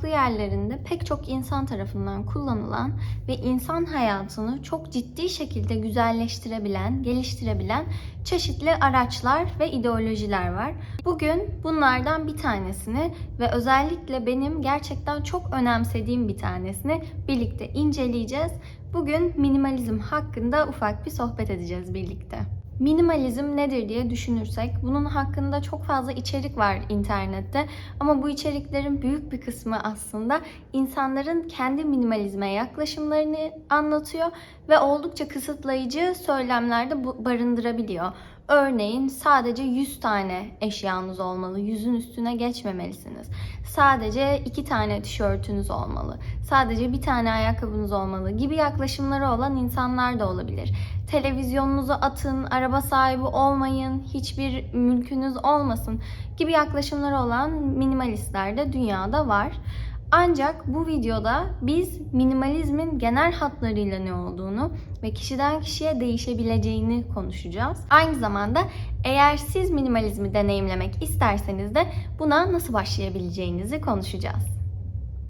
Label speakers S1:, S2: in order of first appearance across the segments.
S1: farklı yerlerinde pek çok insan tarafından kullanılan ve insan hayatını çok ciddi şekilde güzelleştirebilen, geliştirebilen çeşitli araçlar ve ideolojiler var. Bugün bunlardan bir tanesini ve özellikle benim gerçekten çok önemsediğim bir tanesini birlikte inceleyeceğiz. Bugün minimalizm hakkında ufak bir sohbet edeceğiz birlikte. Minimalizm nedir diye düşünürsek bunun hakkında çok fazla içerik var internette ama bu içeriklerin büyük bir kısmı aslında insanların kendi minimalizme yaklaşımlarını anlatıyor ve oldukça kısıtlayıcı söylemlerde barındırabiliyor. Örneğin sadece 100 tane eşyanız olmalı, yüzün üstüne geçmemelisiniz. Sadece iki tane tişörtünüz olmalı, sadece bir tane ayakkabınız olmalı gibi yaklaşımları olan insanlar da olabilir. Televizyonunuzu atın, araba sahibi olmayın, hiçbir mülkünüz olmasın gibi yaklaşımları olan minimalistler de dünyada var. Ancak bu videoda biz minimalizmin genel hatlarıyla ne olduğunu ve kişiden kişiye değişebileceğini konuşacağız. Aynı zamanda eğer siz minimalizmi deneyimlemek isterseniz de buna nasıl başlayabileceğinizi konuşacağız.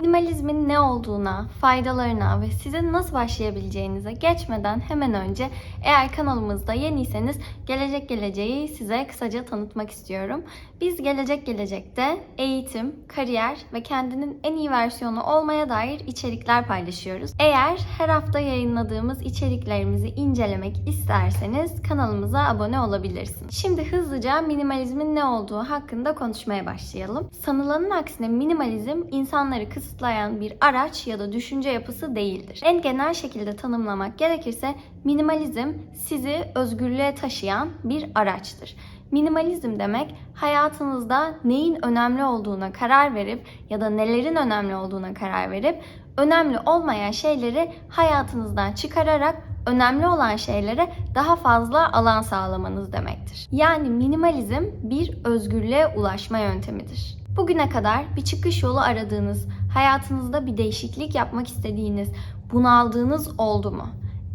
S1: Minimalizmin ne olduğuna, faydalarına ve sizin nasıl başlayabileceğinize geçmeden hemen önce eğer kanalımızda yeniyseniz Gelecek Geleceği size kısaca tanıtmak istiyorum. Biz Gelecek Gelecek'te eğitim, kariyer ve kendinin en iyi versiyonu olmaya dair içerikler paylaşıyoruz. Eğer her hafta yayınladığımız içeriklerimizi incelemek isterseniz kanalımıza abone olabilirsiniz. Şimdi hızlıca minimalizmin ne olduğu hakkında konuşmaya başlayalım. Sanılanın aksine minimalizm insanları kısıtlayan bir araç ya da düşünce yapısı değildir. En genel şekilde tanımlamak gerekirse minimalizm sizi özgürlüğe taşıyan bir araçtır. Minimalizm demek hayatınızda neyin önemli olduğuna karar verip ya da nelerin önemli olduğuna karar verip önemli olmayan şeyleri hayatınızdan çıkararak önemli olan şeylere daha fazla alan sağlamanız demektir. Yani minimalizm bir özgürlüğe ulaşma yöntemidir. Bugüne kadar bir çıkış yolu aradığınız, hayatınızda bir değişiklik yapmak istediğiniz, bunaldığınız oldu mu?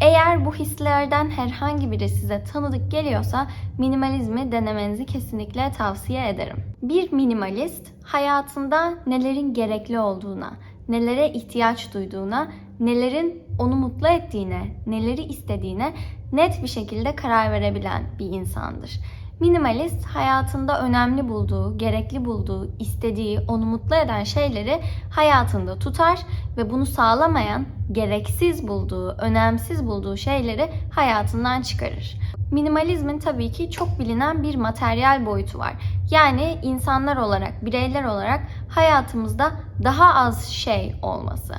S1: Eğer bu hislerden herhangi biri size tanıdık geliyorsa minimalizmi denemenizi kesinlikle tavsiye ederim. Bir minimalist hayatında nelerin gerekli olduğuna, nelere ihtiyaç duyduğuna, nelerin onu mutlu ettiğine, neleri istediğine net bir şekilde karar verebilen bir insandır. Minimalist hayatında önemli bulduğu, gerekli bulduğu, istediği, onu mutlu eden şeyleri hayatında tutar ve bunu sağlamayan, gereksiz bulduğu, önemsiz bulduğu şeyleri hayatından çıkarır. Minimalizmin tabii ki çok bilinen bir materyal boyutu var. Yani insanlar olarak, bireyler olarak hayatımızda daha az şey olması.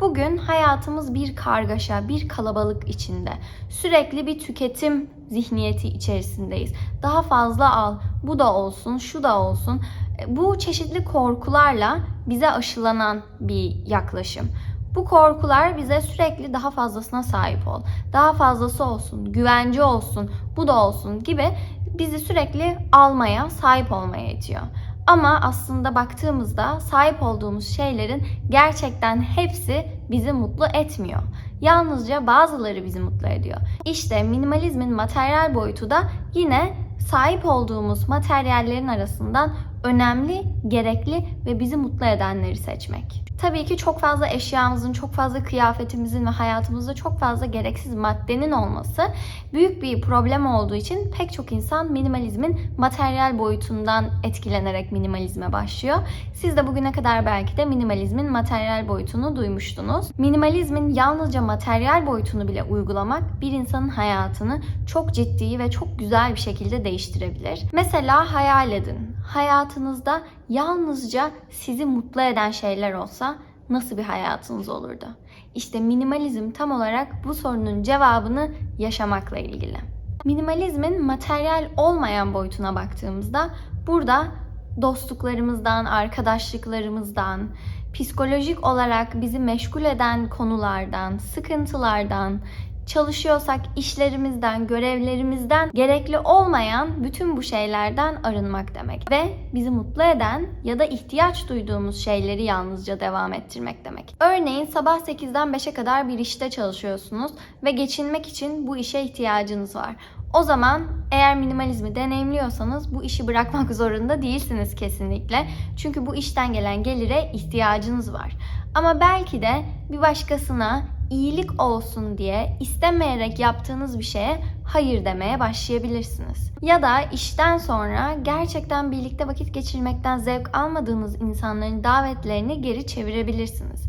S1: Bugün hayatımız bir kargaşa, bir kalabalık içinde. Sürekli bir tüketim zihniyeti içerisindeyiz. Daha fazla al, bu da olsun, şu da olsun. Bu çeşitli korkularla bize aşılanan bir yaklaşım. Bu korkular bize sürekli daha fazlasına sahip ol, daha fazlası olsun, güvence olsun, bu da olsun gibi bizi sürekli almaya, sahip olmaya itiyor. Ama aslında baktığımızda sahip olduğumuz şeylerin gerçekten hepsi bizi mutlu etmiyor. Yalnızca bazıları bizi mutlu ediyor. İşte minimalizmin materyal boyutu da yine sahip olduğumuz materyallerin arasından önemli, gerekli ve bizi mutlu edenleri seçmek. Tabii ki çok fazla eşyamızın, çok fazla kıyafetimizin ve hayatımızda çok fazla gereksiz maddenin olması büyük bir problem olduğu için pek çok insan minimalizmin materyal boyutundan etkilenerek minimalizme başlıyor. Siz de bugüne kadar belki de minimalizmin materyal boyutunu duymuştunuz. Minimalizmin yalnızca materyal boyutunu bile uygulamak bir insanın hayatını çok ciddi ve çok güzel bir şekilde değiştirebilir. Mesela hayal edin. Hayatınızda yalnızca sizi mutlu eden şeyler olsa nasıl bir hayatınız olurdu? İşte minimalizm tam olarak bu sorunun cevabını yaşamakla ilgili. Minimalizmin materyal olmayan boyutuna baktığımızda burada dostluklarımızdan, arkadaşlıklarımızdan, psikolojik olarak bizi meşgul eden konulardan, sıkıntılardan, çalışıyorsak işlerimizden, görevlerimizden gerekli olmayan bütün bu şeylerden arınmak demek. Ve bizi mutlu eden ya da ihtiyaç duyduğumuz şeyleri yalnızca devam ettirmek demek. Örneğin sabah 8'den 5'e kadar bir işte çalışıyorsunuz ve geçinmek için bu işe ihtiyacınız var. O zaman eğer minimalizmi deneyimliyorsanız bu işi bırakmak zorunda değilsiniz kesinlikle. Çünkü bu işten gelen gelire ihtiyacınız var. Ama belki de bir başkasına iyilik olsun diye istemeyerek yaptığınız bir şeye hayır demeye başlayabilirsiniz. Ya da işten sonra gerçekten birlikte vakit geçirmekten zevk almadığınız insanların davetlerini geri çevirebilirsiniz.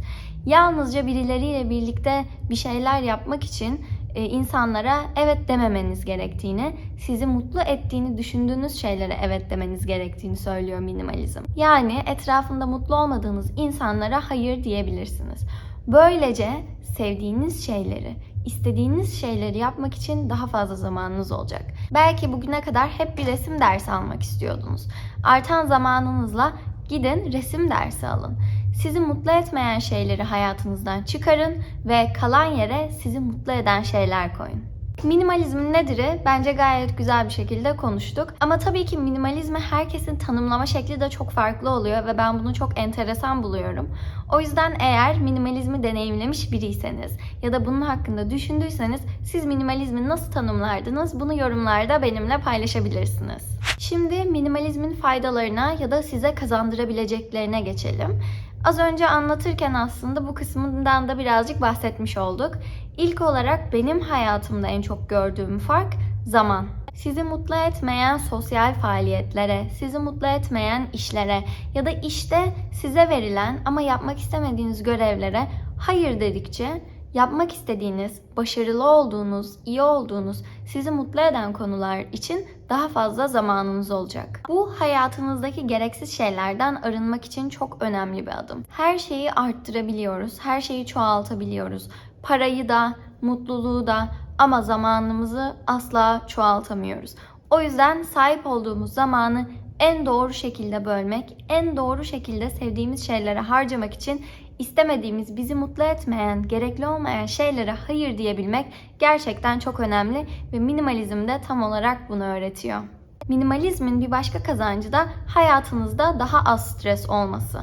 S1: Yalnızca birileriyle birlikte bir şeyler yapmak için e, insanlara evet dememeniz gerektiğini, sizi mutlu ettiğini düşündüğünüz şeylere evet demeniz gerektiğini söylüyor minimalizm. Yani etrafında mutlu olmadığınız insanlara hayır diyebilirsiniz. Böylece sevdiğiniz şeyleri, istediğiniz şeyleri yapmak için daha fazla zamanınız olacak. Belki bugüne kadar hep bir resim dersi almak istiyordunuz. Artan zamanınızla gidin resim dersi alın. Sizi mutlu etmeyen şeyleri hayatınızdan çıkarın ve kalan yere sizi mutlu eden şeyler koyun. Minimalizmin nedir'i bence gayet güzel bir şekilde konuştuk. Ama tabii ki minimalizmi herkesin tanımlama şekli de çok farklı oluyor ve ben bunu çok enteresan buluyorum. O yüzden eğer minimalizmi deneyimlemiş biriyseniz ya da bunun hakkında düşündüyseniz siz minimalizmi nasıl tanımlardınız bunu yorumlarda benimle paylaşabilirsiniz. Şimdi minimalizmin faydalarına ya da size kazandırabileceklerine geçelim. Az önce anlatırken aslında bu kısmından da birazcık bahsetmiş olduk. İlk olarak benim hayatımda en çok gördüğüm fark zaman. Sizi mutlu etmeyen sosyal faaliyetlere, sizi mutlu etmeyen işlere ya da işte size verilen ama yapmak istemediğiniz görevlere hayır dedikçe yapmak istediğiniz, başarılı olduğunuz, iyi olduğunuz, sizi mutlu eden konular için daha fazla zamanınız olacak. Bu hayatınızdaki gereksiz şeylerden arınmak için çok önemli bir adım. Her şeyi arttırabiliyoruz, her şeyi çoğaltabiliyoruz. Parayı da, mutluluğu da ama zamanımızı asla çoğaltamıyoruz. O yüzden sahip olduğumuz zamanı en doğru şekilde bölmek, en doğru şekilde sevdiğimiz şeylere harcamak için istemediğimiz, bizi mutlu etmeyen, gerekli olmayan şeylere hayır diyebilmek gerçekten çok önemli ve minimalizm de tam olarak bunu öğretiyor. Minimalizmin bir başka kazancı da hayatınızda daha az stres olması.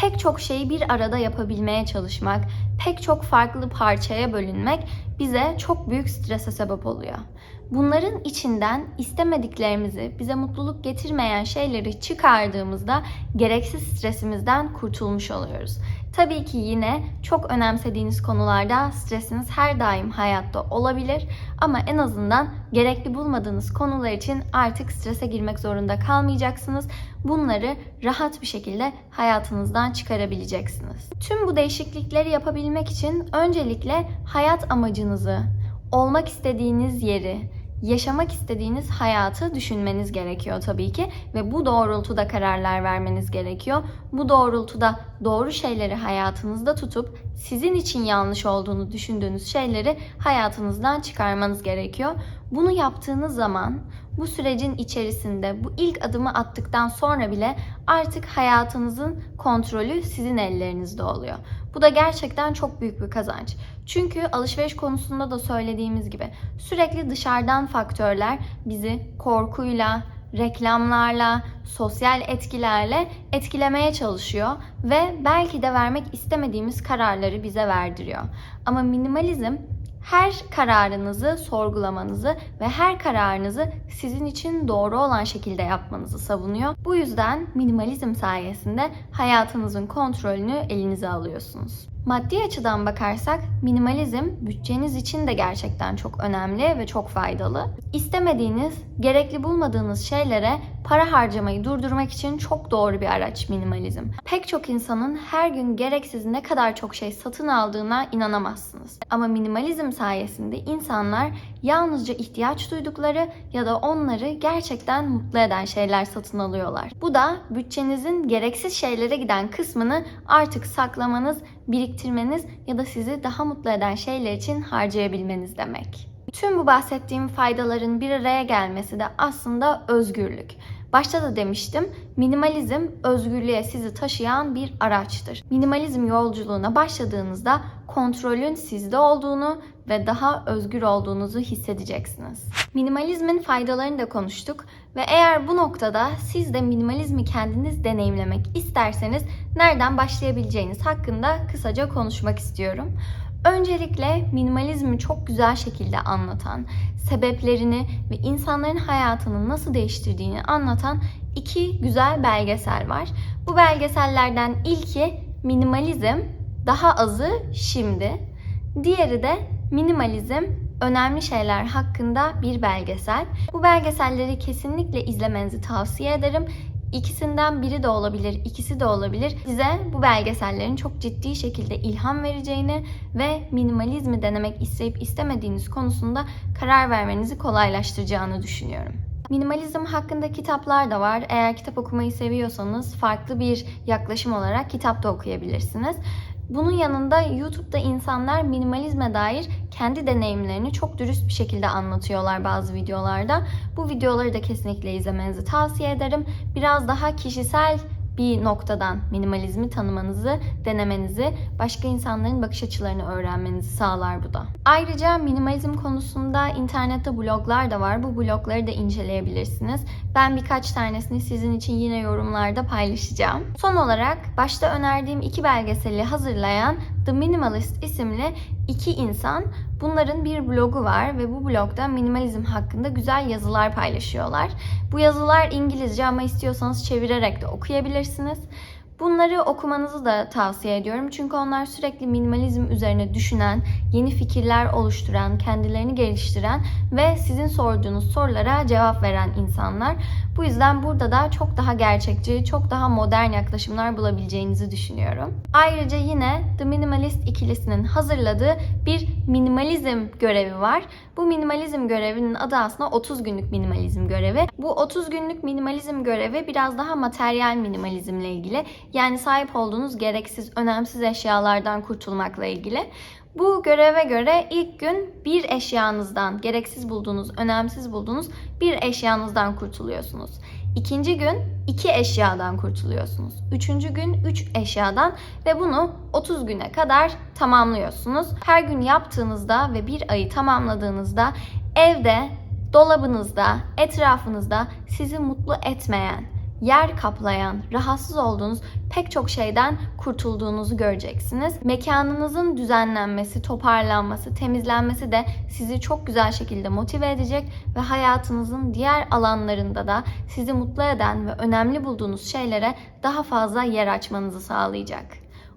S1: Pek çok şeyi bir arada yapabilmeye çalışmak, pek çok farklı parçaya bölünmek bize çok büyük strese sebep oluyor. Bunların içinden istemediklerimizi, bize mutluluk getirmeyen şeyleri çıkardığımızda gereksiz stresimizden kurtulmuş oluyoruz. Tabii ki yine çok önemsediğiniz konularda stresiniz her daim hayatta olabilir ama en azından gerekli bulmadığınız konular için artık strese girmek zorunda kalmayacaksınız. Bunları rahat bir şekilde hayatınızdan çıkarabileceksiniz. Tüm bu değişiklikleri yapabilmek için öncelikle hayat amacınızı, olmak istediğiniz yeri, yaşamak istediğiniz hayatı düşünmeniz gerekiyor tabii ki ve bu doğrultuda kararlar vermeniz gerekiyor. Bu doğrultuda doğru şeyleri hayatınızda tutup sizin için yanlış olduğunu düşündüğünüz şeyleri hayatınızdan çıkarmanız gerekiyor. Bunu yaptığınız zaman bu sürecin içerisinde bu ilk adımı attıktan sonra bile artık hayatınızın kontrolü sizin ellerinizde oluyor. Bu da gerçekten çok büyük bir kazanç. Çünkü alışveriş konusunda da söylediğimiz gibi sürekli dışarıdan faktörler bizi korkuyla, reklamlarla, sosyal etkilerle etkilemeye çalışıyor ve belki de vermek istemediğimiz kararları bize verdiriyor. Ama minimalizm her kararınızı sorgulamanızı ve her kararınızı sizin için doğru olan şekilde yapmanızı savunuyor. Bu yüzden minimalizm sayesinde hayatınızın kontrolünü elinize alıyorsunuz. Maddi açıdan bakarsak minimalizm bütçeniz için de gerçekten çok önemli ve çok faydalı. İstemediğiniz, gerekli bulmadığınız şeylere para harcamayı durdurmak için çok doğru bir araç minimalizm. Pek çok insanın her gün gereksiz ne kadar çok şey satın aldığına inanamazsınız. Ama minimalizm sayesinde insanlar yalnızca ihtiyaç duydukları ya da onları gerçekten mutlu eden şeyler satın alıyorlar. Bu da bütçenizin gereksiz şeylere giden kısmını artık saklamanız, biriktirmeniz ya da sizi daha mutlu eden şeyler için harcayabilmeniz demek. Tüm bu bahsettiğim faydaların bir araya gelmesi de aslında özgürlük. Başta da demiştim, minimalizm özgürlüğe sizi taşıyan bir araçtır. Minimalizm yolculuğuna başladığınızda kontrolün sizde olduğunu ve daha özgür olduğunuzu hissedeceksiniz. Minimalizmin faydalarını da konuştuk ve eğer bu noktada siz de minimalizmi kendiniz deneyimlemek isterseniz nereden başlayabileceğiniz hakkında kısaca konuşmak istiyorum. Öncelikle minimalizmi çok güzel şekilde anlatan, sebeplerini ve insanların hayatını nasıl değiştirdiğini anlatan iki güzel belgesel var. Bu belgesellerden ilki minimalizm, daha azı şimdi. Diğeri de minimalizm, önemli şeyler hakkında bir belgesel. Bu belgeselleri kesinlikle izlemenizi tavsiye ederim. İkisinden biri de olabilir, ikisi de olabilir. Size bu belgesellerin çok ciddi şekilde ilham vereceğini ve minimalizmi denemek isteyip istemediğiniz konusunda karar vermenizi kolaylaştıracağını düşünüyorum. Minimalizm hakkında kitaplar da var. Eğer kitap okumayı seviyorsanız farklı bir yaklaşım olarak kitap da okuyabilirsiniz. Bunun yanında YouTube'da insanlar minimalizme dair kendi deneyimlerini çok dürüst bir şekilde anlatıyorlar bazı videolarda. Bu videoları da kesinlikle izlemenizi tavsiye ederim. Biraz daha kişisel bir noktadan minimalizmi tanımanızı, denemenizi, başka insanların bakış açılarını öğrenmenizi sağlar bu da. Ayrıca minimalizm konusunda internette bloglar da var. Bu blogları da inceleyebilirsiniz. Ben birkaç tanesini sizin için yine yorumlarda paylaşacağım. Son olarak başta önerdiğim iki belgeseli hazırlayan The Minimalist isimli iki insan Bunların bir blogu var ve bu blogda minimalizm hakkında güzel yazılar paylaşıyorlar. Bu yazılar İngilizce ama istiyorsanız çevirerek de okuyabilirsiniz. Bunları okumanızı da tavsiye ediyorum. Çünkü onlar sürekli minimalizm üzerine düşünen, yeni fikirler oluşturan, kendilerini geliştiren ve sizin sorduğunuz sorulara cevap veren insanlar. Bu yüzden burada da çok daha gerçekçi, çok daha modern yaklaşımlar bulabileceğinizi düşünüyorum. Ayrıca yine The Minimalist ikilisinin hazırladığı bir minimalizm görevi var. Bu minimalizm görevinin adı aslında 30 günlük minimalizm görevi. Bu 30 günlük minimalizm görevi biraz daha materyal minimalizmle ilgili. Yani sahip olduğunuz gereksiz, önemsiz eşyalardan kurtulmakla ilgili. Bu göreve göre ilk gün bir eşyanızdan, gereksiz bulduğunuz, önemsiz bulduğunuz bir eşyanızdan kurtuluyorsunuz. İkinci gün iki eşyadan kurtuluyorsunuz. Üçüncü gün üç eşyadan ve bunu 30 güne kadar tamamlıyorsunuz. Her gün yaptığınızda ve bir ayı tamamladığınızda evde, dolabınızda, etrafınızda sizi mutlu etmeyen, yer kaplayan, rahatsız olduğunuz pek çok şeyden kurtulduğunuzu göreceksiniz. Mekanınızın düzenlenmesi, toparlanması, temizlenmesi de sizi çok güzel şekilde motive edecek ve hayatınızın diğer alanlarında da sizi mutlu eden ve önemli bulduğunuz şeylere daha fazla yer açmanızı sağlayacak.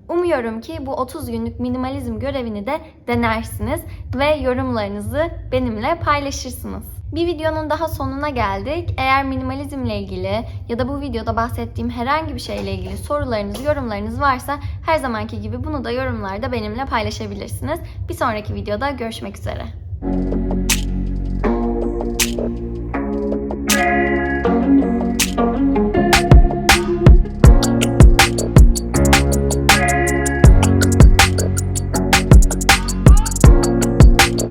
S1: Umuyorum ki bu 30 günlük minimalizm görevini de denersiniz ve yorumlarınızı benimle paylaşırsınız. Bir videonun daha sonuna geldik. Eğer minimalizmle ilgili ya da bu videoda bahsettiğim herhangi bir şeyle ilgili sorularınız, yorumlarınız varsa her zamanki gibi bunu da yorumlarda benimle paylaşabilirsiniz. Bir sonraki videoda görüşmek üzere.